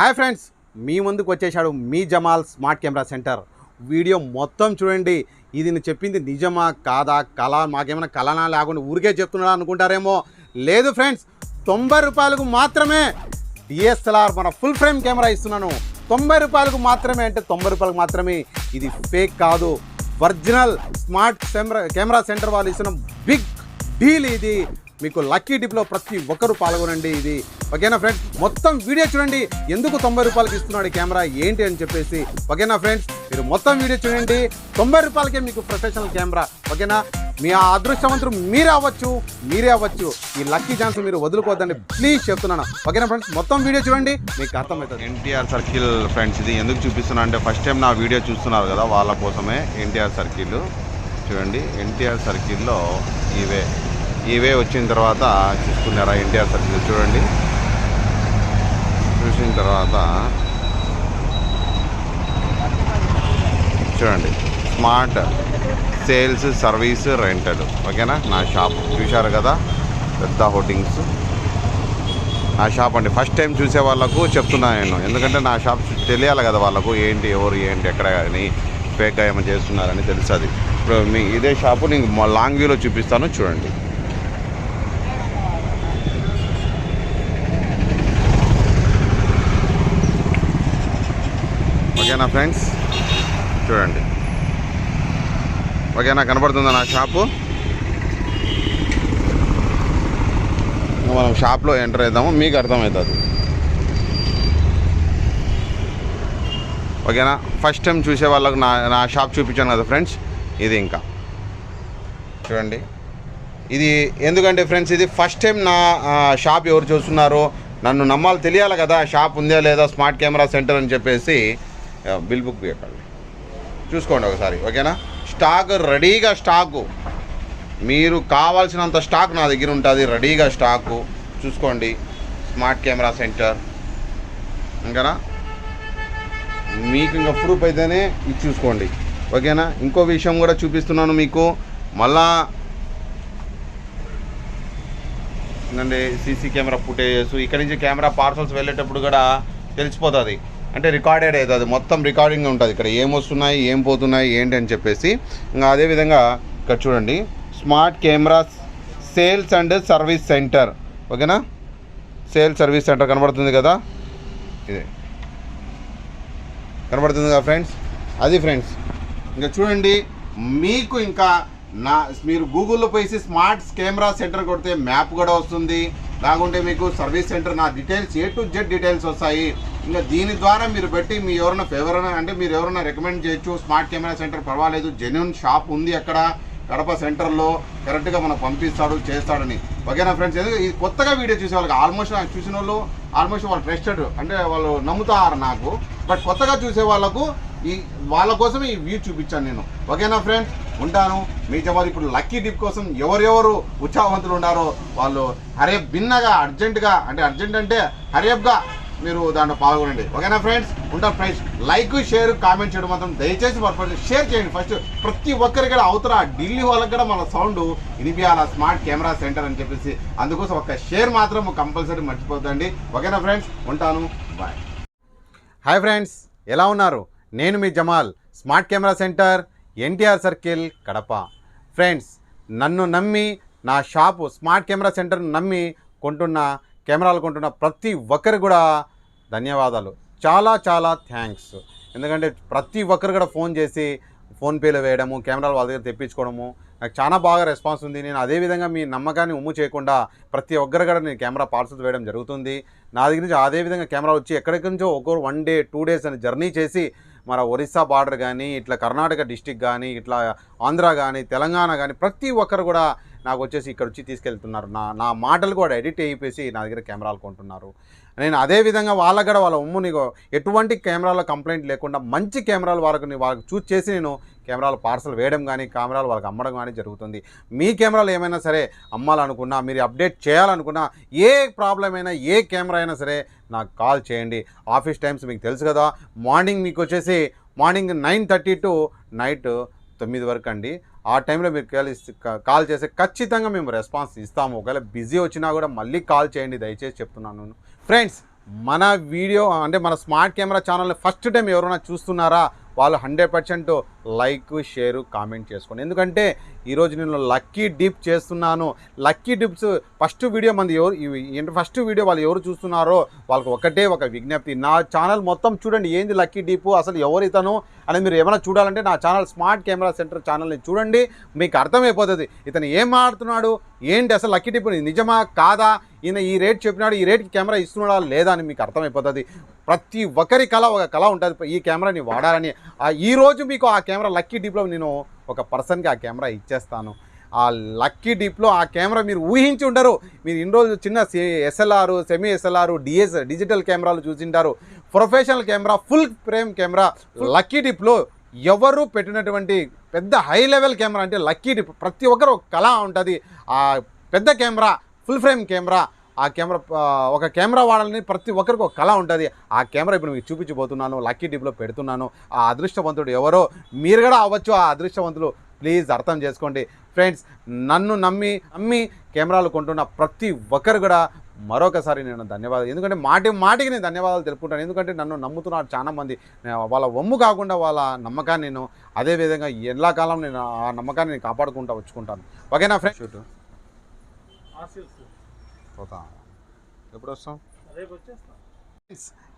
Hi friends మీ ముందుకు వచ్చేసాడు మీ Jamal smart camera centre. Video మొత్తం చూడండి. ఇది నేను చెప్పింది నిజమా కాదా? కళ మాకేమైనా కళనా లేకుండా ఊరికే చెప్తున్నాడా అనుకుంటారేమో? లేదు ఫ్రెండ్స్ తొంభై రూపాయలకు మాత్రమే డిఎస్ఎల్ఆర్ మన ఫుల్ ఫ్రేమ్ కెమెరా ఇస్తున్నాను. తొంభై రూపాయలకు మాత్రమే అంటే తొంభై రూపాయలకు మాత్రమే. ఇది ఫేక్ కాదు. Original smart camera camera centre వాళ్ళు ఇస్తున్న బిగ్ డీల్ ఇది. మీకు లక్కీ డిప్లో ప్రతి ఒక్కరు పాల్గొనండి. ఇది ఓకేనా ఫ్రెండ్స్? మొత్తం వీడియో చూడండి. ఎందుకు తొంభై రూపాయలకి ఇస్తున్నాడు ఈ కెమెరా? ఏంటి అని చెప్పేసి. ఓకేనా ఫ్రెండ్స్? మీరు మొత్తం వీడియో చూడండి. తొంభై రూపాయలకే మీకు ప్రొఫెషనల్ కెమెరా. ఓకేనా? మీ ఆ అదృష్టవంతులు మీరే అవ్వచ్చు. మీరే అవ్వచ్చు. ఈ లక్కీ ఛాన్స్ మీరు వదులుకోవద్దండి. ప్లీజ్ చెప్తున్నాను. ఓకేనా ఫ్రెండ్స్? మొత్తం వీడియో చూడండి. మీకు అర్థమవుతుంది. ఎన్టీఆర్ సర్కిల్ ఫ్రెండ్స్ ఇది ఎందుకు చూపిస్తున్నా అంటే ఫస్ట్ టైం నా వీడియో చూస్తున్నారు కదా వాళ్ళ కోసమే ఎన్టీఆర్ సర్కిల్. చూడండి ఎన్టీఆర్ సర్కిల్లో ఇవే. ఇవే వచ్చిన తర్వాత చూసుకున్నారా ఎన్టీఆర్ సర్కిల్ చూడండి. చూసిన తర్వాత చూడండి. Smart sales service rental. ఓకేనా? నా షాప్. చూశారు కదా? పెద్ద హోర్డింగ్స్. నా షాప్ అండి. ఫస్ట్ టైం చూసే వాళ్ళకు చెప్తున్నా నేను. ఎందుకంటే నా షాప్ తెలియాలి కదా వాళ్ళకు. ఏంటి ఎవరు ఏంటి ఎక్కడ కానీ ఫేక్గా ఏమైనా చేస్తున్నారని తెలుస్తుంది ఇప్పుడు మీ ఇదే షాపు నేను మా లాంగ్ వ్యూలో చూపిస్తాను. చూడండి. ఓకేనా ఫ్రెండ్స్? చూడండి. ఓకేనా కనబడుతుందా నా షాపు? మనం షాప్లో ఎంటర్ అవుతాము మీకు అర్థమవుతుంది. ఓకేనా ఫస్ట్ టైం చూసే వాళ్ళకు నా నా షాప్ చూపించాను కదా ఫ్రెండ్స్ ఇది ఇంకా. చూడండి. ఇది ఎందుకంటే ఫ్రెండ్స్ ఇది ఫస్ట్ టైం నా షాప్ ఎవరు చూస్తున్నారో నన్ను నమ్మాలి తెలియాలి కదా షాప్ ఉందా లేదా స్మార్ట్ కెమెరా సెంటర్ అని చెప్పేసి బిల్ బుక్ ఎక్కండి చూసుకోండి ఒకసారి ఓకేనా స్టాక్ రెడీగా స్టాకు మీరు కావాల్సినంత స్టాక్ నా దగ్గర ఉంటుంది రెడీగా స్టాకు చూసుకోండి స్మార్ట్ కెమెరా సెంటర్ ఇంకానా మీకు ఇంకా ప్రూఫ్ అయితేనే ఇది చూసుకోండి ఓకేనా ఇంకో విషయం కూడా చూపిస్తున్నాను మీకు। మళ్ళా ఏంటంటే సీసీ కెమెరా ఫుటేజెస్ ఇక్కడి నుంచి కెమెరా పార్సల్స్ వెళ్ళేటప్పుడు కూడా తెలిసిపోతుంది. అంటే రికార్డెడ్ అవుతుంది మొత్తం రికార్డింగ్ ఉంటుంది. ఇక్కడ ఏం వస్తున్నాయి ఏం పోతున్నాయి ఏంటి అని చెప్పేసి. ఇంకా అదేవిధంగా ఇక్కడ చూడండి. Smart camera sales and service centre ఓకేనా? సేల్ సర్వీస్ సెంటర్ కనబడుతుంది కదా? ఇదే. కనబడుతుంది కదా ఫ్రెండ్స్? అది ఫ్రెండ్స్. ఇంకా చూడండి మీకు ఇంకా నా మీరు గూగుల్లో పోయి స్మార్ట్ కెమెరా సెంటర్ కొడితే మ్యాప్ కూడా వస్తుంది. లేకుంటే మీకు సర్వీస్ సెంటర్ నా details A to Z details వస్తాయి. ఇంకా దీని ద్వారా మీరు పెట్టి మీ ఎవరైనా ఫేవర్ అంటే మీరు ఎవరైనా రికమెండ్ చేయొచ్చు. స్మార్ట్ కెమెరా సెంటర్ పర్వాలేదు. జెన్యున్ షాప్ ఉంది అక్కడ. కడప సెంటర్లో కరెక్ట్గా మనకు పంపిస్తాడు చేస్తాడని. ఓకేనా ఫ్రెండ్స్ ఎందుకు ఇది కొత్తగా వీడియో చూసే వాళ్ళకి ఆల్మోస్ట్ నాకు చూసిన వాళ్ళు ఆల్మోస్ట్ వాళ్ళు ట్రస్టెడ్ అంటే వాళ్ళు నమ్ముతారు నాకు. బట్ కొత్తగా చూసే వాళ్ళకు ఈ వాళ్ళ కోసం ఈ వ్యూ చూపించాను నేను. ఓకేనా ఫ్రెండ్స్ ఉంటాను. మీ జవారు ఇప్పుడు లక్కీ డిప్ కోసం ఎవరెవరు ఉత్సాహవంతులు ఉన్నారో వాళ్ళు హరే భిన్నగా అర్జెంటుగా అంటే అర్జెంట్ అంటే హరియప్గా మీరు దాంట్లో పాల్గొనండి. ఓకేనా ఫ్రెండ్స్? ఉంటాం ఫ్రెండ్స్ లైక్ షేర్ కామెంట్ చేయడం మాత్రం దయచేసి మర్చిపోండి షేర్ చేయండి ఫస్ట్ ప్రతి ఒక్కరికి కూడా అవతల ఢిల్లీ వాళ్ళకి కూడా మన సౌండ్ వినిపించాల స్మార్ట్ కెమెరా సెంటర్ అని చెప్పేసి. అందుకోసం ఒక షేర్ మాత్రం కంపల్సరీ మర్చిపోద్దండి. ఓకేనా ఫ్రెండ్స్? ఉంటాను. బాయ్ హాయ్ ఫ్రెండ్స్ ఎలా ఉన్నారు? నేను మీ Jamal smart camera centre NTR circle Kadapa. Friends నన్ను నమ్మి నా షాపు స్మార్ట్ కెమెరా సెంటర్ను నమ్మి కొంటున్న కెమెరాలు కొంటున్న ప్రతి ఒక్కరు కూడా ధన్యవాదాలు. చాలా చాలా థ్యాంక్స్ ఎందుకంటే ప్రతి ఒక్కరు కూడా ఫోన్ చేసి ఫోన్పేలో వేయడము కెమెరాలు వాళ్ళ దగ్గర తెప్పించుకోవడము నాకు చాలా బాగా రెస్పాన్స్ ఉంది. నేను అదేవిధంగా మీ నమ్మకాన్ని ఉమ్ము చేయకుండా ప్రతి ఒక్కరు కూడా నేను కెమెరా పార్సల్స్ వేయడం జరుగుతుంది. నా దగ్గర నుంచి అదేవిధంగా కెమెరా వచ్చి ఎక్కడికి నుంచో ఒక్కో వన్ డే టూ డేస్ అని జర్నీ చేసి మన ఒరిస్సా బార్డర్ కానీ ఇట్లా కర్ణాటక డిస్టిక్ కానీ ఇట్లా ఆంధ్ర కానీ తెలంగాణ కానీ ప్రతి ఒక్కరు కూడా నాకు వచ్చేసి ఇక్కడ వచ్చి తీసుకెళ్తున్నారు. నా నా మాటలు కూడా ఎడిట్ అయిపోయి నా దగ్గర కెమెరాలు కొంటున్నారు. నేను అదే విధంగా వాళ్ళకి కూడా వాళ్ళ ఉమ్ము నీకు ఎటువంటి కెమెరాలో కంప్లైంట్ లేకుండా మంచి కెమెరాలు వాళ్ళకు వాళ్ళకి చూస్ చేసి నేను కెమెరాలు పార్సల్ వేయడం కానీ కెమెరాలు వాళ్ళకి అమ్మడం కానీ జరుగుతుంది. మీ కెమెరాలు ఏమైనా సరే అమ్మాలనుకున్నా మీరు అప్డేట్ చేయాలనుకున్నా ఏ ప్రాబ్లం అయినా ఏ కెమెరా అయినా సరే నాకు కాల్ చేయండి. ఆఫీస్ టైమ్స్ మీకు తెలుసు కదా మార్నింగ్ మీకు వచ్చేసి morning nine thirty to night తొమ్మిది వరకు అండి. ఆ టైంలో మీరు కాల్ కాల్ చేస్తే ఖచ్చితంగా మేము రెస్పాన్స్ ఇస్తాము. ఒకవేళ బిజీ వచ్చినా కూడా మళ్ళీ కాల్ చేయండి దయచేసి చెప్తున్నాను ఫ్రెండ్స్ మన వీడియో అంటే మన స్మార్ట్ కెమెరా ఛానల్ని ఫస్ట్ టైం ఎవరైనా చూస్తున్నారా? వాళ్ళు hundred percent like share comment చేసుకోండి. ఎందుకంటే ఈరోజు నేను లక్కీ డిప్ చేస్తున్నాను. లక్కీ డిప్స్ ఫస్ట్ వీడియో మంది ఎవరు ఫస్ట్ వీడియో వాళ్ళు ఎవరు చూస్తున్నారో వాళ్ళకి ఒకటే ఒక విజ్ఞప్తి. నా ఛానల్ మొత్తం చూడండి ఏంది లక్కీ డిప్? అసలు ఎవరు ఇతను? అనేది మీరు ఏమైనా చూడాలంటే నా ఛానల్ స్మార్ట్ కెమెరా సెంటర్ ఛానల్ని చూడండి. మీకు అర్థమైపోతుంది ఇతను ఏం మాడుతున్నాడు ఏంటి అసలు లక్కీ డిప్ నిజమా కాదా? ఈయన ఈ రేట్ చెప్పినాడు ఈ రేట్కి కెమెరా ఇస్తున్నాడా లేదా అని మీకు అర్థమైపోతుంది. ప్రతి ఒక్కరి కళ ఒక కళ ఉంటుంది. ఈ కెమెరాని వాడాలని. ఆ ఈ రోజు మీకు ఆ కెమెరా లక్కీ డిప్లో నేను ఒక పర్సన్కి ఆ కెమెరా ఇచ్చేస్తాను. ఆ లక్కీ డిప్లో ఆ కెమెరా మీరు ఊహించి ఉండరు. మీరు ఇన్ని రోజులు చిన్న SLR semi SLR DS digital కెమెరాలు చూసింటారు. Professional camera full frame camera lucky డిప్లో ఎవరు పెట్టినటువంటి పెద్ద హై లెవెల్ కెమెరా అంటే లక్కీ డిప్ ప్రతి ఒక్కరు కళ ఉంటుంది. ఆ పెద్ద కెమెరా ఫుల్ ఫ్రేమ్ కెమెరా ఆ కెమెరా ఒక కెమెరా వాడాలని ప్రతి ఒక్కరికి ఒక కళ ఉంటుంది. ఆ కెమెరా ఇప్పుడు మీకు చూపించబోతున్నాను లక్కీ డిప్లో పెడుతున్నాను. ఆ అదృష్టవంతుడు ఎవరో మీరు కూడా అవ్వచ్చు. ఆ అదృష్టవంతులు ప్లీజ్ అర్థం చేసుకోండి. ఫ్రెండ్స్ నన్ను నమ్మి నమ్మి కెమెరాలు కొంటున్న ప్రతి ఒక్కరు కూడా మరొకసారి నేను ధన్యవాదాలు. ఎందుకంటే మాటి మాటికి నేను ధన్యవాదాలు తెలుపుకుంటాను. ఎందుకంటే నన్ను నమ్ముతున్నారు చాలా మంది నేను వాళ్ళ వమ్ము కాకుండా వాళ్ళ నమ్మకాన్ని నేను అదే విధంగా ఎల్లాకాలం నేను ఆ నమ్మకాన్ని నేను కాపాడుకుంటా వచ్చుకుంటాను. ఓకేనా ఫ్రెండ్స్? షూట్. పోతా ఎప్పుడు వస్తాం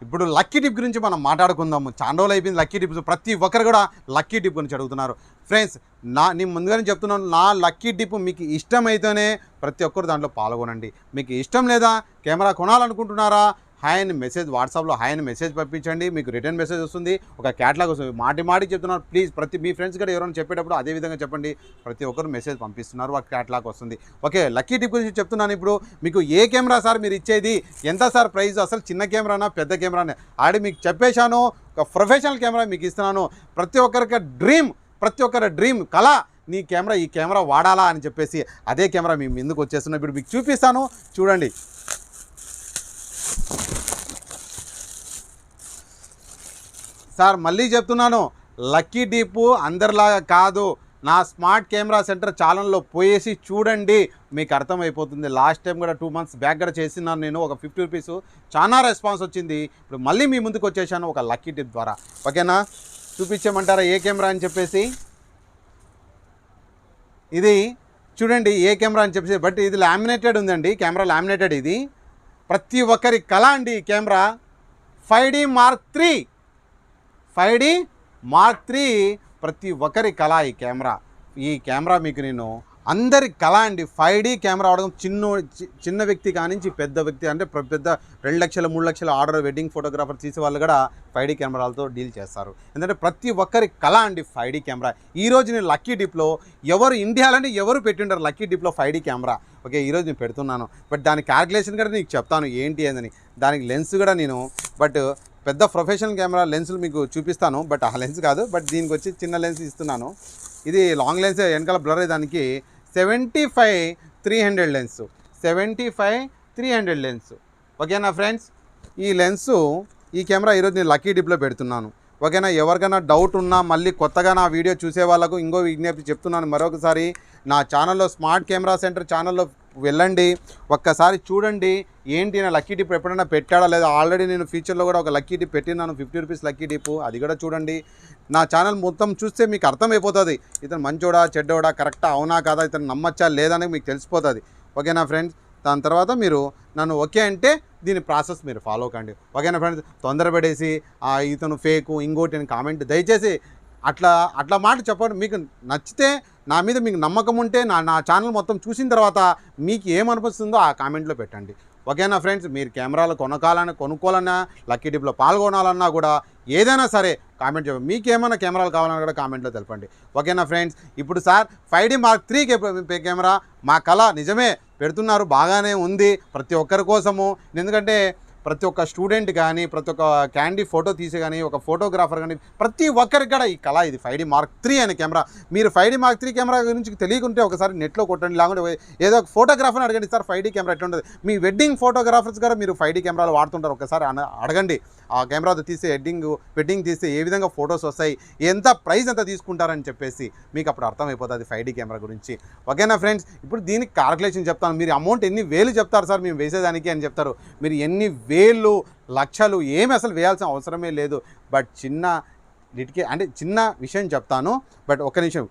ఇప్పుడు లక్కీ డిప్ గురించి మనం మాట్లాడుకుందాము. చాలా రోజులు అయిపోయింది లక్కీ డిప్స్ ప్రతి ఒక్కరు కూడా లక్కీ డిప్ గురించి అడుగుతున్నారు. ఫ్రెండ్స్ నా నేను ముందుగానే చెప్తున్నాను నా లక్కీ డిప్ మీకు ఇష్టమైతేనే ప్రతి ఒక్కరు దాంట్లో పాల్గొనండి. మీకు ఇష్టం లేదా కెమెరా కొనాలనుకుంటున్నారా హాయ్ అని మెసేజ్ వాట్సాప్లో హాయ్ అని మెసేజ్ పంపించండి మీకు రిటర్న్ మెసేజ్ వస్తుంది ఒక క్యాట్లాగ్ వస్తుంది. మాటి మాటి చెప్తున్నారు. ప్లీజ్ ప్రతి మీ ఫ్రెండ్స్ కూడా ఎవరైనా చెప్పేటప్పుడు అదే విధంగా చెప్పండి. ప్రతి ఒక్కరు మెసేజ్ పంపిస్తున్నారు ఒక క్యాట్లాగ్ వస్తుంది. ఓకే లక్కీ టిప్ గురించి చెప్తున్నాను ఇప్పుడు. మీకు ఏ కెమెరా సార్ మీరు ఇచ్చేది? ఎంత సార్ ప్రైస్ అసలు చిన్న కెమెరానా పెద్ద కెమెరానా ఆడి మీకు చెప్పేశాను. ఒక ప్రొఫెషనల్ కెమెరా మీకు ఇస్తున్నాను. ప్రతి ఒక్కరికి డ్రీమ్ ప్రతి ఒక్కరి డ్రీమ్ కళ నీ కెమెరా ఈ కెమెరా వాడాలా అని చెప్పేసి అదే కెమెరా మీ ముందుకు వచ్చేస్తున్నా ఇప్పుడు మీకు చూపిస్తాను. చూడండి. సార్ మళ్ళీ చెప్తున్నాను. లక్కీ డీపు అందరిలాగా కాదు. నా స్మార్ట్ కెమెరా సెంటర్ ఛానల్లో పోయేసి చూడండి. మీకు అర్థమైపోతుంది. లాస్ట్ టైం కూడా టూ మంత్స్ బ్యాక్ కూడా చేసినాను నేను. ఒక ఫిఫ్టీ రూపీస్ చాలా రెస్పాన్స్ వచ్చింది. ఇప్పుడు మళ్ళీ మీ ముందుకు వచ్చేసాను ఒక లక్కీ టిప్ ద్వారా. ఓకేనా? చూపించమంటారా ఏ కెమెరా అని చెప్పేసి? ఇది చూడండి ఏ కెమెరా అని చెప్పేసి. బట్ ఇది లామినేటెడ్ ఉందండి. కెమెరా లామినేటెడ్ ఇది. ప్రతి ఒక్కరి కళ అండి ఈ camera. Five D mark three. Five D mark three ప్రతి ఒక్కరి కళ ఈ కెమెరా. ఈ కెమెరా మీకు నేను అందరి కళ అండి. ఫైవ్ డి కెమెరా అవడం చిన్న చి- చిన్న వ్యక్తి కానించి పెద్ద వ్యక్తి అంటే పెద్ద రెండు లక్షల మూడు లక్షల ఆర్డర్ వెడ్డింగ్ ఫోటోగ్రాఫర్ తీసే వాళ్ళు కూడా ఫైవ్ డి కెమెరాలతో డీల్ చేస్తారు. ఎందుకంటే ప్రతి ఒక్కరి కళ అండి ఫైవ్ డి కెమెరా. ఈ రోజు నేను లక్కీ డిప్లో ఎవరు ఇండియాలోనే ఎవరు పెట్టిండారు లక్కీ డిప్లో ఫైవ్ డి కెమెరా. ఓకే ఈరోజు నేను పెడుతున్నాను. బట్ దాని క్యాల్కులేషన్ కూడా నీకు చెప్తాను ఏంటి అని. దానికి లెన్స్ కూడా నేను. బట్ పెద్ద ప్రొఫెషనల్ కెమెరా లెన్సులు మీకు చూపిస్తాను బట్ ఆ లెన్స్ కాదు. బట్ దీనికి వచ్చి చిన్న లెన్స్ ఇస్తున్నాను. ఇది లాంగ్ లెన్స్ వెనకాల బ్లర్ అయ్యేదానికి seventy five three hundred lens. Seventy five three hundred lens. ఓకేనా ఫ్రెండ్స్? ఈ లెన్సు ఈ కెమెరా ఈరోజు నేను లక్కీ డిప్లో పెడుతున్నాను. ఓకేనా? ఎవరికైనా డౌట్ ఉన్నా మళ్ళీ కొత్తగా నా వీడియో చూసే వాళ్ళకు ఇంకో విజ్ఞప్తి చెప్తున్నాను. మరొకసారి నా ఛానల్లో స్మార్ట్ కెమెరా సెంటర్ ఛానల్లో వెళ్ళండి ఒక్కసారి చూడండి ఏంటి నా లక్కీ టిప్ ఎప్పుడైనా పెట్టాడా లేదా? ఆల్రెడీ నేను ఫ్యూచర్లో కూడా ఒక లక్కీ టిప్ పెట్టినాను ఫిఫ్టీ రూపీస్ లక్కీ టిప్ అది కూడా చూడండి. నా ఛానల్ మొత్తం చూస్తే మీకు అర్థమైపోతుంది. ఇతను మంచోడా చెడ్డోడా కరెక్టా అవునా కాదా? ఇతను నమ్మచ్చా లేదా మీకు తెలిసిపోతుంది. ఓకేనా ఫ్రెండ్స్ దాని తర్వాత మీరు నన్ను ఓకే అంటే దీని ప్రాసెస్ మీరు ఫాలో కండి. ఓకేనా ఫ్రెండ్స్ తొందరపడేసి "ఆ, ఇతను ఫేకు ఇంకోటి అని కామెంట్ దయచేసి అట్లా అట్లా మాట చెప్పండి. మీకు నచ్చితే నా మీద మీకు నమ్మకం ఉంటే నా నా ఛానల్ మొత్తం చూసిన తర్వాత మీకు ఏమనిపిస్తుందో ఆ కామెంట్లో పెట్టండి. ఓకేనా ఫ్రెండ్స్? మీరు కెమెరాలు కొనకాలని కొనుక్కోవాలన్నా లక్కీ డిప్లో పాల్గొనాలన్నా కూడా ఏదైనా సరే కామెంట్ చెప్పండి. మీకు ఏమైనా కెమెరాలు కావాలన్నా కూడా కామెంట్లో తెలపండి. ఓకేనా ఫ్రెండ్స్? ఇప్పుడు sir five D mark three camera మా కళ నిజమే పెడుతున్నారు. బాగానే ఉంది. ప్రతి ఒక్కరి కోసము. ఎందుకంటే ప్రతి ఒక్క స్టూడెంట్ కానీ ప్రతి ఒక్క క్యాండీ ఫోటో తీసి కానీ ఒక ఫోటోగ్రాఫర్ కానీ ప్రతి ఒక్కరికి కూడా ఈ కళ ఇది ఫైవ్ డి మార్క్ త్రీ అనే కెమెరా. మీరు five D mark three camera గురించి తెలియకుంటే ఒకసారి నెట్లో కొట్టండి లేకుంటే ఏదో ఒక ఫోటోగ్రాఫర్ని అడగండి సార్ ఫైవ్ డి కెమెరా ఎట్లా ఉంటుంది మీ వెడ్డింగ్ ఫోటోగ్రాఫర్స్ కూడా మీరు ఫైవ్ డి కెమెరాలు వాడుతుంటారు ఒకసారి అడగండి. ఆ కెమెరాతో తీసే ఎడ్డింగ్ వెడ్డింగ్ తీస్తే ఏ విధంగా ఫొటోస్ వస్తాయి ఎంత ప్రైస్ ఎంత తీసుకుంటారని చెప్పేసి మీకు అప్పుడు అర్థమైపోతుంది ఫైవ్ డీ కెమెరా గురించి. ఓకేనా ఫ్రెండ్స్ ఇప్పుడు దీనికి క్యాల్కులేషన్ చెప్తాను. మీరు అమౌంట్ ఎన్ని వేలు చెప్తారు సార్? మేము వేసేదానికి అని చెప్తారు. మీరు ఎన్ని వేలు లక్షలు ఏమి అసలు వేయాల్సిన అవసరమే లేదు. బట్ చిన్న వీటికి అంటే చిన్న విషయం చెప్తాను. బట్ ఒక నిమిషం.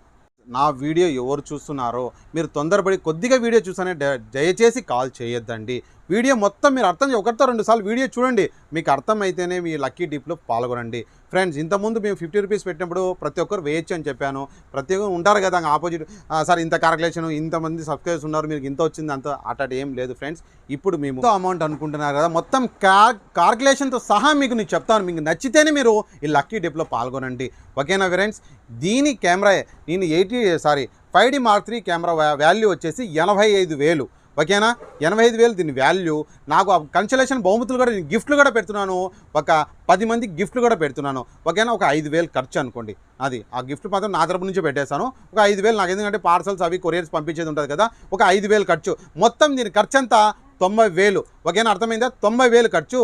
నా వీడియో ఎవరు చూస్తున్నారో మీరు తొందరపడి కొద్దిగా వీడియో చూసానే దయచేసి కాల్ చేయొద్దండి. వీడియో మొత్తం మీరు అర్థం ఒకటితో రెండు సార్లు వీడియో చూడండి. మీకు అర్థమైతేనే మీ లక్కీ డిప్లో పాల్గొనండి. ఫ్రెండ్స్ ఇంతకుముందు మేము ఫిఫ్టీ రూపీస్ పెట్టినప్పుడు ప్రతి ఒక్కరు వేయచ్చు అని చెప్పాను. ప్రతి ఒక్కరు ఉంటారు కదా ఆపోజిట్ సార్ ఇంత క్యాల్కులేషన్ ఇంతమంది సబ్స్క్రైబర్స్ ఉన్నారు మీకు ఇంత వచ్చింది అంత అటు ఏం లేదు ఫ్రెండ్స్. ఇప్పుడు మేము అమౌంట్ అనుకుంటున్నారు కదా మొత్తం కార్ కాల్కులేషన్తో సహా మీకు నేను చెప్తాను. మీకు నచ్చితేనే మీరు ఈ లక్కీ డిప్లో పాల్గొనండి. ఓకేనా ఫ్రెండ్స్? దీని కెమెరా నేను eighty sorry five D mark three camera value వచ్చేసి ఎనభై ఐదు వేలు. ఓకేనా? ఎనభై ఐదు వేలు దీని వాల్యూ నాకు ఆ కన్సలేషన్ బహుమతులు కూడా నేను గిఫ్ట్లు కూడా పెడుతున్నాను. ఒక పది మంది గిఫ్ట్లు కూడా పెడుతున్నాను. ఓకేనా? ఒక ఐదు వేలు ఖర్చు అనుకోండి. అది ఆ గిఫ్ట్ మాత్రం నా తరపు నుంచి పెట్టేశాను ఒక ఐదు వేలు నాకు ఎందుకంటే పార్సల్స్ అవి కొరియర్స్ పంపించేది ఉంటుంది కదా. ఒక ఐదు వేలు ఖర్చు. మొత్తం దీని ఖర్చు అంతా తొంభై వేలు. ఓకేనా? అర్థమైందా? తొంభై వేలు ఖర్చు.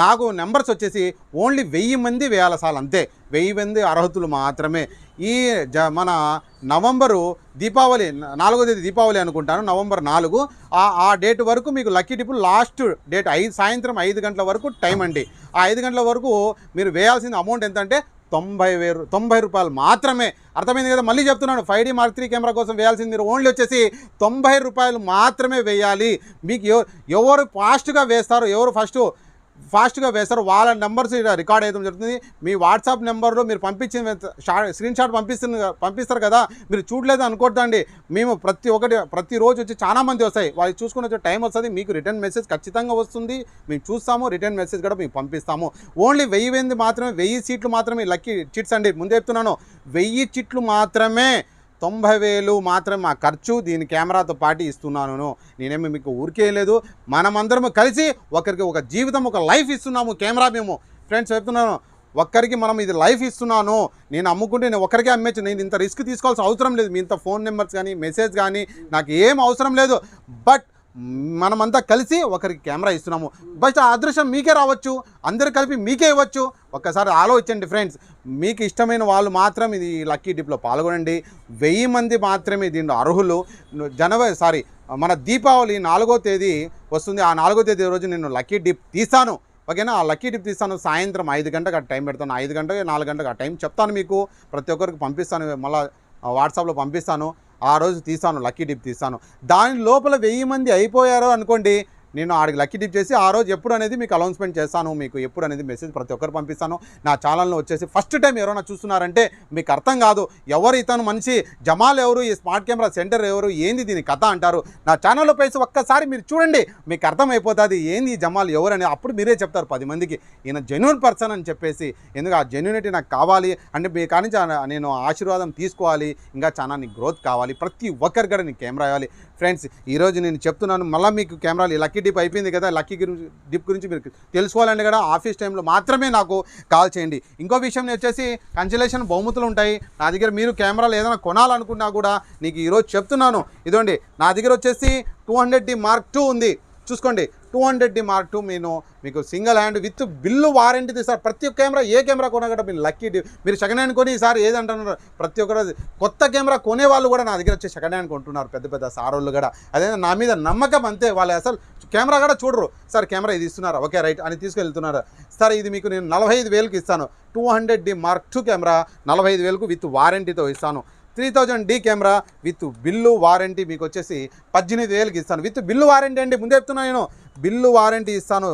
నాకు నెంబర్స్ వచ్చేసి ఓన్లీ వెయ్యి మంది వేయాల సార్లు అంతే. వెయ్యి మంది అర్హతులు మాత్రమే. ఈ జ మన నవంబరు దీపావళి నాలుగో తేదీ దీపావళి అనుకుంటాను నవంబర్ నాలుగు. ఆ ఆ డేట్ వరకు మీకు లక్కీ డిప్ లాస్ట్ డేట్ ఐదు సాయంత్రం ఐదు గంటల వరకు టైం అండి. ఆ ఐదు గంటల వరకు మీరు వేయాల్సిన అమౌంట్ ఎంత అంటే తొంభై వేలు తొంభై రూపాయలు మాత్రమే. అర్థమైంది కదా? మళ్ళీ చెప్తున్నాను five D mark three camera కోసం వేయాల్సింది మీరు ఓన్లీ వచ్చేసి తొంభై రూపాయలు మాత్రమే వేయాలి. మీకు ఎవరు ఫాస్ట్గా వేస్తారు ఎవరు ఫస్ట్ ఫాస్ట్గా వేస్తారు. వాళ్ళ నెంబర్స్ రికార్డ్ అయ్యడం జరుగుతుంది. మీ వాట్సాప్ నెంబర్లో మీరు పంపించిన స్క్రీన్ షాట్ పంపిస్తున్న పంపిస్తారు కదా మీరు చూడలేదు అనుకోద్దండి. మేము ప్రతి ఒక్కటి ప్రతిరోజు వచ్చి చాలా మంది వస్తాయి. వాళ్ళు చూసుకుని వచ్చే టైం వస్తుంది. మీకు రిటర్న్ మెసేజ్ ఖచ్చితంగా వస్తుంది. మేము చూస్తాము. రిటర్న్ మెసేజ్ కూడా మీకు పంపిస్తాము. ఓన్లీ వెయ్యి వెంది మాత్రమే వెయ్యి సీట్లు మాత్రమే లక్కీ చిట్స్ అండి. ముందే చెప్తున్నాను. వెయ్యి చిట్లు మాత్రమే తొంభై వేలు మాత్రం మా ఖర్చు దీని కెమెరాతో పాటు ఇస్తున్నాను. నేనేమి మీకు ఊరికే లేదు. మనమందరం కలిసి ఒకరికి ఒక జీవితం ఒక లైఫ్ ఇస్తున్నాము కెమెరా మేము. ఫ్రెండ్స్ చెప్తున్నాను. ఒక్కరికి మనం ఇది లైఫ్ ఇస్తున్నాను. నేను అమ్ముకుంటే నేను ఒక్కరికే అమ్మేచ్చు. నేను ఇంత రిస్క్ తీసుకోవాల్సిన అవసరం లేదు. మీ ఇంత ఫోన్ నెంబర్స్ కానీ మెసేజ్ కానీ నాకు ఏం అవసరం లేదు. బట్ మనమంతా కలిసి ఒకరికి కెమెరా ఇస్తున్నాము. బట్ ఆ అదృష్టం మీకే రావచ్చు అందరు కలిపి మీకే ఇవ్వచ్చు. ఒక్కసారి ఆలోచించండి ఫ్రెండ్స్ మీకు ఇష్టమైన వాళ్ళు మాత్రం ఇది లక్కీ డిప్లో పాల్గొనండి. వెయ్యి మంది మాత్రమే దీనిలో అర్హులు. జనవరి సారీ మన దీపావళి నాలుగో తేదీ వస్తుంది. ఆ నాలుగో తేదీ రోజు నేను లక్కీ డిప్ తీస్తాను. ఓకేనా? ఆ లక్కీ డిప్ తీస్తాను. సాయంత్రం ఐదు గంటకు ఆ టైం పెడతాను. ఐదు గంటకి నాలుగు గంటలకు ఆ టైం చెప్తాను మీకు. ప్రతి ఒక్కరికి పంపిస్తాను. మళ్ళీ వాట్సాప్లో పంపిస్తాను. ఆ రోజు తీసాను లక్కీ డిప్ తీస్తాను దాని లోపల వెయ్యి మంది అయిపోయారో అనుకోండి నేను ఆడికి లక్కీ టిప్ చేసి ఆ రోజు ఎప్పుడు అనేది మీకు అనౌన్స్మెంట్ చేస్తాను మీకు ఎప్పుడు అనేది మెసేజ్ ప్రతి ఒక్కరు పంపిస్తాను. నా ఛానల్లో వచ్చేసి ఫస్ట్ టైం ఎవరైనా చూస్తున్నారంటే మీకు అర్థం కాదు ఎవరు ఇతను మనిషి జమాల్ ఎవరు ఈ స్మార్ట్ కెమెరా సెంటర్ ఎవరు ఏంది దీని కథ అంటారు. నా ఛానల్లో పేసి ఒక్కసారి మీరు చూడండి మీకు అర్థమైపోతుంది ఏంది ఈ జమాల్ ఎవరు అని అప్పుడు మీరే చెప్తారు పది మందికి ఈయన జెన్యున్ పర్సన్ అని చెప్పేసి ఎందుకు ఆ జెన్యునిటీ నాకు కావాలి అంటే మీ కానీ నేను ఆశీర్వాదం తీసుకోవాలి ఇంకా ఛానల్ని గ్రోత్ కావాలి ప్రతి ఒక్కరికి కూడా నీకు కెమెరా ఇవ్వాలి ఫ్రెండ్స్ ఈరోజు నేను చెప్తున్నాను మళ్ళీ మీకు కెమెరాలు లక్కీ డిప్ అయిపోయింది కదా లక్కీ గురించి డిప్ గురించి మీరు తెలుసుకోవాలంటే కూడా ఆఫీస్ టైంలో మాత్రమే నాకు కాల్ చేయండి. ఇంకో విషయం వచ్చేసి కన్సలేషన్ బహుమతులు ఉంటాయి. నా దగ్గర మీరు కెమెరాలు ఏదైనా కొనాలనుకున్నా కూడా నీకు ఈరోజు చెప్తున్నాను. ఇదండి నా దగ్గర వచ్చేసి two hundred D mark two ఉంది. చూసుకోండి two hundred D mark two నేను మీకు single hand with bill warranty sir. ప్రతి ఒక్క కెమెరా ఏ కెమెరా కొన్నా మీరు లక్కీ మీరు సెకండ్ హ్యాండ్ కొని ఈసారి ఏదంటున్నారు ప్రతి ఒక్కరు కొత్త కెమెరా కొనే వాళ్ళు కూడా నా దగ్గర వచ్చి సెకండ్ హ్యాండ్ కొంటున్నారు. పెద్ద పెద్ద సారోళ్ళు కూడా. అదే నా మీద నమ్మకం అంతే. వాళ్ళు అసలు కెమెరా కూడా చూడరు. సార్ కెమెరా ఇది ఇస్తున్నారా? ఓకే రైట్ అని తీసుకెళ్తున్నారు. సార్ ఇది మీకు నేను నలభై ఐదు వేలకు ఇస్తాను. Two hundred D mark two camera నలభై ఐదు వేలకు విత్ వారంటీతో ఇస్తాను. Three thousand D camera with bill warranty మీకు వచ్చేసి పద్దెనిమిది వేలకి ఇస్తాను. విత్ బిల్లు వారంటీ అండి ముందే చెప్తున్నాను నేను. బిల్లు వారంటీ ఇస్తాను.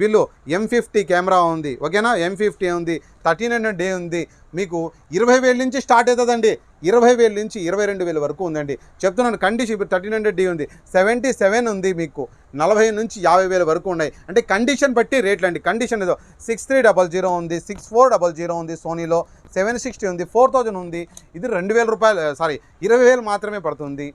బిల్లు ఎం ఫిఫ్టీ కెమెరా ఉంది. ఓకేనా? ఎం ఫిఫ్టీ ఉంది. థర్టీన్ హండ్రెడ్ డే ఉంది. మీకు ఇరవై వేల నుంచి స్టార్ట్ అవుతుందండి. ఇరవై వేల నుంచి ఇరవై రెండు వేల వరకు ఉందండి. చెప్తున్నాను కండిషన్ ఇప్పుడు థర్టీన్ హండ్రెడ్ డి ఉంది. సెవెంటీ సెవెన్ ఉంది మీకు. నలభై నుంచి యాభై వేల వరకు ఉన్నాయి. అంటే కండిషన్ బట్టి రేట్లు అండి కండిషన్ ఏదో సిక్స్ త్రీ డబల్ జీరో ఉంది. సిక్స్ ఫోర్ డబల్ జీరో ఉంది సోనీలో సెవెన్ సిక్స్టీ ఉంది ఫోర్ థౌజండ్ ఉంది. ఇది రెండు వేల రూపాయలు సారీ ఇరవై వేలు మాత్రమే పడుతుంది.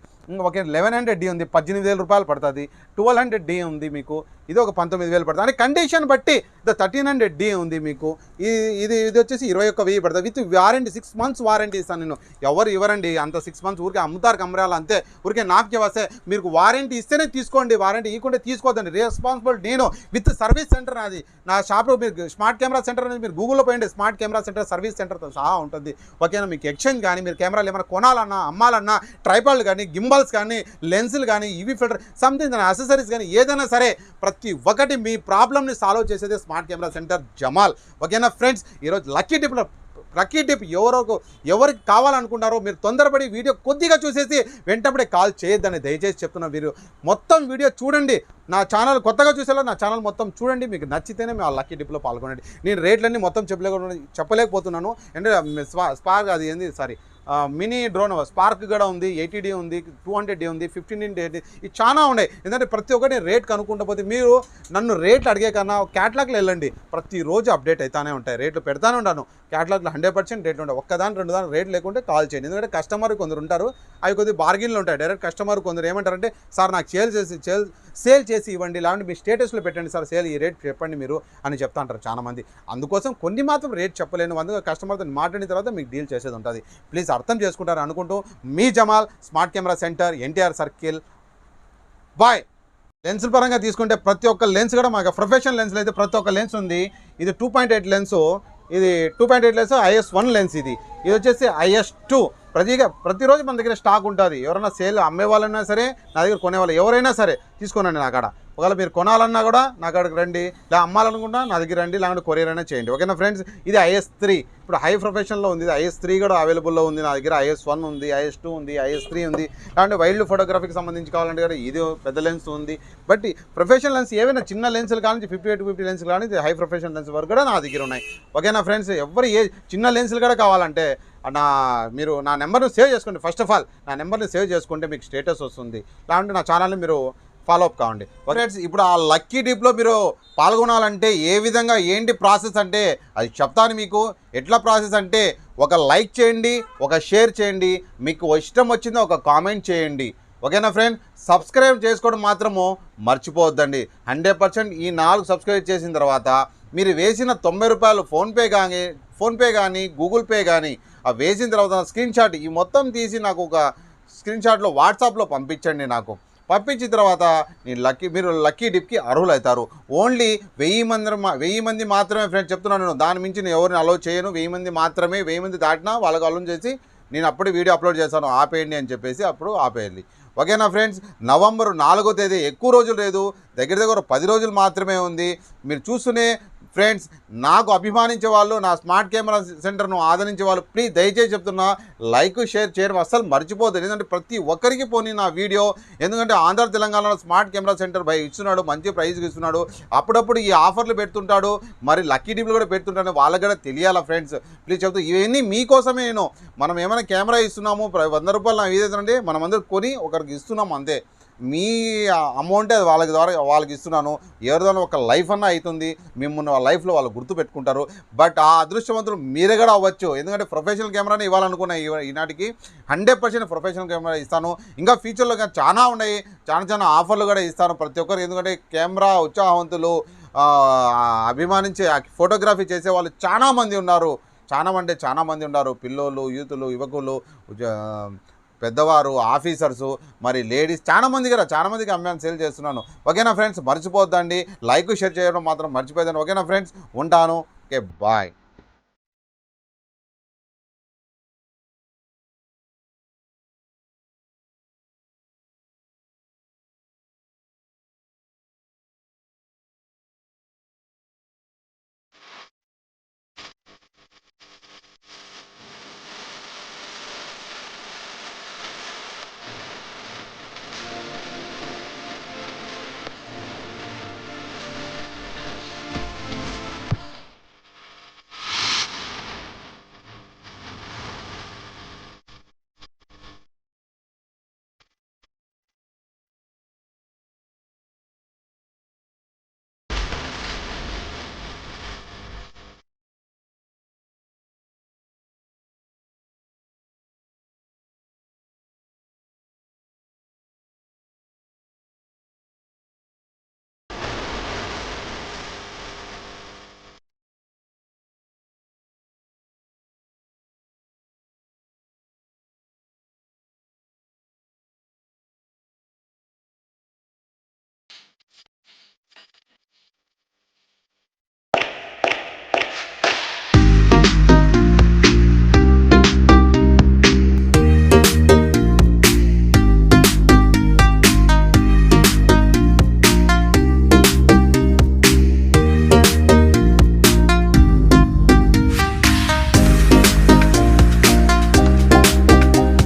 ఓకే లెవెన్ హండ్రెడ్ డి ఉంది పద్దెనిమిది వేల రూపాయలు పడుతుంది. ట్వెల్వ్ హండ్రెడ్ డి ఉంది మీకు ఇది ఒక పంతొమ్మిది వేలు పడుతుంది. అంటే కండిషన్ బట్టి ఇది థర్టీన్ హండ్రెడ్ డి ఉంది మీకు. ఇది ఇది ఇది వచ్చేసి ఇరవై ఒక్క వెయ్యి పడుతుంది. With warranty six months warranty ఇస్తాను నేను. ఎవరు ఇవ్వరండి అంత సిక్స్ మంత్స్ ఊరికే అమ్ముతారు కమరాలు అంతే. ఊరికే నాకు వస్తే మీకు వారంటీ ఇస్తేనే తీసుకోండి వారంటీ ఇవ్వకుంటే తీసుకోవద్దండి రెస్పాన్సిబుల్ నేను విత్ సర్వీస్ సెంటర్ నాది. నా షాప్లో మీరు స్మార్ట్ కెమెరా సెంటర్ అనేది మీరు గూగుల్లో పోయండి స్మార్ట్ కెమెరా సెంటర్ సర్వీస్ సెంటర్తో సహా ఉంటుంది. ఓకేనా? మీకు ఎక్స్చేంజ్ కానీ మీరు కెమెరాలు ఏమైనా కొనాలన్నా అమ్మాలన్నా ట్రైపాల్ కానీ గింబల్స్ కానీ లెన్సులు కానీ ఇవి ఫిల్టర్ సంథింగ్ అసెసరీస్ కానీ ఏదైనా సరే ప్రతి ఒక్కటి మీ ప్రాబ్లమ్ని సాల్వ్ చేసేది స్మార్ట్ కెమెరా సెంటర్ జమాల్. ఓకేనా ఫ్రెండ్స్? ఈరోజు లక్కీ టిప్లో లక్కీ టిప్ ఎవరో ఎవరికి కావాలనుకుంటారో మీరు తొందరపడి వీడియో కొద్దిగా చూసేసి వెంటబడే కాల్ చేయొద్దని దయచేసి చెప్తున్న మీరు మొత్తం వీడియో చూడండి. నా ఛానల్ కొత్తగా చూసేలా నా ఛానల్ మొత్తం చూడండి. మీకు నచ్చితేనే మేము ఆ లక్కీ టిప్లో పాల్గొనండి. నేను రేట్లన్నీ మొత్తం చెప్పలేక చెప్పలేకపోతున్నాను. అంటే స్పా స్పార్క్ అది ఏంది? సారీ. మినీ డ్రోన్ స్పార్క్ కూడా ఉంది ఎయిటీ ఉంది టూ హండ్రెడ్ డి ఉంది ఫిఫ్టీన్ డి ఇవి చాలా ఉన్నాయి. ఎందుకంటే ప్రతి ఒక్కటి రేట్ కనుక్కుంటా పోతే మీరు నన్ను రేట్లు అడిగే కన్నా క్యాట్లాగ్లో వెళ్ళండి. ప్రతిరోజు అప్డేట్ అవుతానే ఉంటాయి. రేట్లు పెడతానే ఉంటాను. క్యాట్లాగ్లో హండ్రెడ్ పర్సెంట్ రేట్లు ఉంటాయి. ఒక్కదాని రెండు దాని రేట్ లేకుంటే కాల్ చేయండి. ఎందుకంటే కస్టమర్ కొందరు ఉంటారు. అవి కొద్ది బార్గిన్లు ఉంటాయి. డైరెక్ట్ కస్టమర్ కొందరు ఏమంటారంటే సార్ నాకు సేల్ చేసి సేల్ సేల్ చేసి ఇవ్వండి. లేదంటే మీ స్టేటస్లో పెట్టండి. సార్ సేల్ ఈ రేట్ చెప్పండి మీరు అని చెప్తా అంటారు చాలామంది అందుకోసం కొన్ని మాత్రం రేట్ చెప్పలేను అందుకే కస్టమర్తో మాట్లాడిన తర్వాత మీకు డీల్ చేసేది ఉంటుంది. ప్లీజ్ అర్థం చేసుకుంటారు అనుకుంటూ మీ Jamal smart camera center NTR circle. Bye lens పరంగా తీసుకుంటే ప్రతి ఒక్క లెన్స్ కూడా మాకు ప్రొఫెషనల్ లెన్స్లో అయితే ప్రతి ఒక్క లెన్స్ ఉంది. ఇది టూ పాయింట్ ఎయిట్ లెన్స్ ఇది two point eight lens IS one lens ఇది. ఇది వచ్చేసి ఐఎస్ టూ ప్రతిగా ప్రతిరోజు మన దగ్గర స్టాక్ ఉంటుంది. ఎవరైనా సేల్ అమ్మే వాళ్ళైనా సరే నా దగ్గర కొనేవాళ్ళు ఎవరైనా సరే తీసుకోనండి నా కాడ. ఒకవేళ మీరు కొనాలన్నా కూడా నా కాడికి రండి. లేదా అమ్మాలనుకుంటా నా దగ్గర రండి. లేకుంటే కొరియర్ అయినా చేయండి. ఓకేనా ఫ్రెండ్స్? ఇది ఐఎస్ త్రీ. ఇప్పుడు హై ప్రొఫెషన్లో ఉంది ఐఎస్ త్రీ కూడా అవైలబుల్లో ఉంది నా దగ్గర. ఐఎస్ వన్ ఉంది ఐఎస్ టూ ఉంది ఐఎస్ త్రీ ఉంది. లేదంటే వైల్డ్ ఫోటోగ్రఫీకి సంబంధించి కావాలంటే కూడా ఇది పెద్ద లెన్స్ ఉంది. బట్ ప్రొఫెషనల్ లెన్స్ ఏవైనా చిన్న లెన్సులు కానీ ఫిఫ్టీ ఎయిట్ ఫిఫ్టీ లెన్స్ కానీ హై ప్రొఫెషనల్ లెన్స్ వరకు కూడా నా దగ్గర ఉన్నాయి. ఓకేనా ఫ్రెండ్స్? ఎవరు ఏ చిన్న లెన్సులు కూడా కావాలంటే నా మీరు నా నెంబర్ను సేవ్ చేసుకోండి. ఫస్ట్ ఆఫ్ ఆల్ నా నెంబర్ని సేవ్ చేసుకుంటే మీకు స్టేటస్ వస్తుంది. లేదంటే నా ఛానల్ని మీరు ఫాలో అప్ కావండి. ఫ్రెండ్స్ ఇప్పుడు ఆ లక్కీ డిప్లో మీరు పాల్గొనాలంటే ఏ విధంగా ఏంటి ప్రాసెస్ అంటే అది చెప్తాను మీకు. ఎట్లా ప్రాసెస్ అంటే ఒక లైక్ చేయండి ఒక షేర్ చేయండి మీకు ఇష్టం వచ్చిందో ఒక కామెంట్ చేయండి. ఓకేనా ఫ్రెండ్? సబ్స్క్రైబ్ చేసుకోవడం మాత్రము మర్చిపోవద్దండి. హండ్రెడ్ పర్సెంట్ ఈ నాలుగు సబ్స్క్రైబ్ చేసిన తర్వాత మీరు వేసిన తొంభై రూపాయలు ఫోన్పే కానీ ఫోన్పే కానీ గూగుల్ పే కానీ ఆ వేసిన తర్వాత స్క్రీన్ షాట్ ఈ మొత్తం తీసి నాకు ఒక స్క్రీన్ షాట్లో వాట్సాప్లో పంపించండి నాకు. పంపించిన తర్వాత నేను లక్కీ మీరు లక్కీ డిప్కి అర్హులవుతారు. ఓన్లీ వెయ్యి మంది వెయ్యి మంది మాత్రమే ఫ్రెండ్స్ చెప్తున్నాను నేను. దాని మించి నేను ఎవరిని అలో చేయను. వెయ్యి మంది మాత్రమే వెయ్యి మంది దాటినా వాళ్ళకి అలో చేసి నేను అప్పుడే వీడియో అప్లోడ్ చేస్తాను. ఆపేయండి అని చెప్పేసి అప్పుడు ఆపేయాలి ఓకేనా ఫ్రెండ్స్ నవంబర్ నాలుగో తేదీ ఎక్కువ రోజులు లేదు. దగ్గర దగ్గర పది రోజులు మాత్రమే ఉంది. మీరు చూస్తూనే ఫ్రెండ్స్ నాకు అభిమానించే వాళ్ళు నా స్మార్ట్ కెమెరా సెంటర్ను ఆదరించే వాళ్ళు ప్లీజ్ దయచేసి చెప్తున్నా లైక్ షేర్ చేయడం అస్సలు మర్చిపోతుంది ఎందుకంటే ప్రతి ఒక్కరికి పోనీ నా వీడియో ఎందుకంటే ఆంధ్ర తెలంగాణలో స్మార్ట్ కెమెరా సెంటర్ బై ఇస్తున్నాడు మంచి ప్రైజ్కి ఇస్తున్నాడు అప్పుడప్పుడు ఈ ఆఫర్లు పెడుతుంటాడు మరి లక్కీ డీప్లు కూడా పెడుతుంటాడు వాళ్ళకి కూడా తెలియాలా ఫ్రెండ్స్? ప్లీజ్ చెప్తూ ఇవన్నీ మీకోసమే నేను మనం ఏమైనా కెమెరా ఇస్తున్నాము వంద రూపాయలు నాకు ఏదైతే మనం అందరూ కొని ఒకరికి ఇస్తున్నాం అంతే. మీ అమౌంటే వాళ్ళకి ద్వారా వాళ్ళకి ఇస్తున్నాను. ఎవరిదైనా ఒక లైఫ్ అన్న అవుతుంది. మిమ్మల్ని వాళ్ళ లైఫ్లో వాళ్ళు గుర్తు పెట్టుకుంటారు. బట్ ఆ అదృష్టవంతులు మీరే కూడా అవ్వచ్చు. ఎందుకంటే ప్రొఫెషనల్ కెమెరాని ఇవ్వాలనుకున్న ఈనాటికి. హండ్రెడ్ పర్సెంట్ ప్రొఫెషనల్ కెమెరా ఇస్తాను. ఇంకా ఫ్యూచర్లో ఇంకా చాలా ఉన్నాయి. చాలా చాలా ఆఫర్లు కూడా ఇస్తాను ప్రతి ఒక్కరు ఎందుకంటే కెమెరా ఉత్సాహవంతులు అభిమానించే ఫోటోగ్రఫీ చేసే వాళ్ళు చాలా మంది ఉన్నారు. చాలా అంటే చాలా మంది ఉన్నారు. పిల్లోళ్ళు యూతులు యువకులు పెద్దవారు ఆఫీసర్సు మరి లేడీస్ చాలామంది కదా చాలా మందికి అమ్మాయిని సేల్ చేస్తున్నాను. ఓకేనా ఫ్రెండ్స్? మర్చిపోద్దండి. లైక్ షేర్ చేయడం మాత్రం మర్చిపోద్దండి ఓకేనా ఫ్రెండ్స్? ఉంటాను. Okay bye.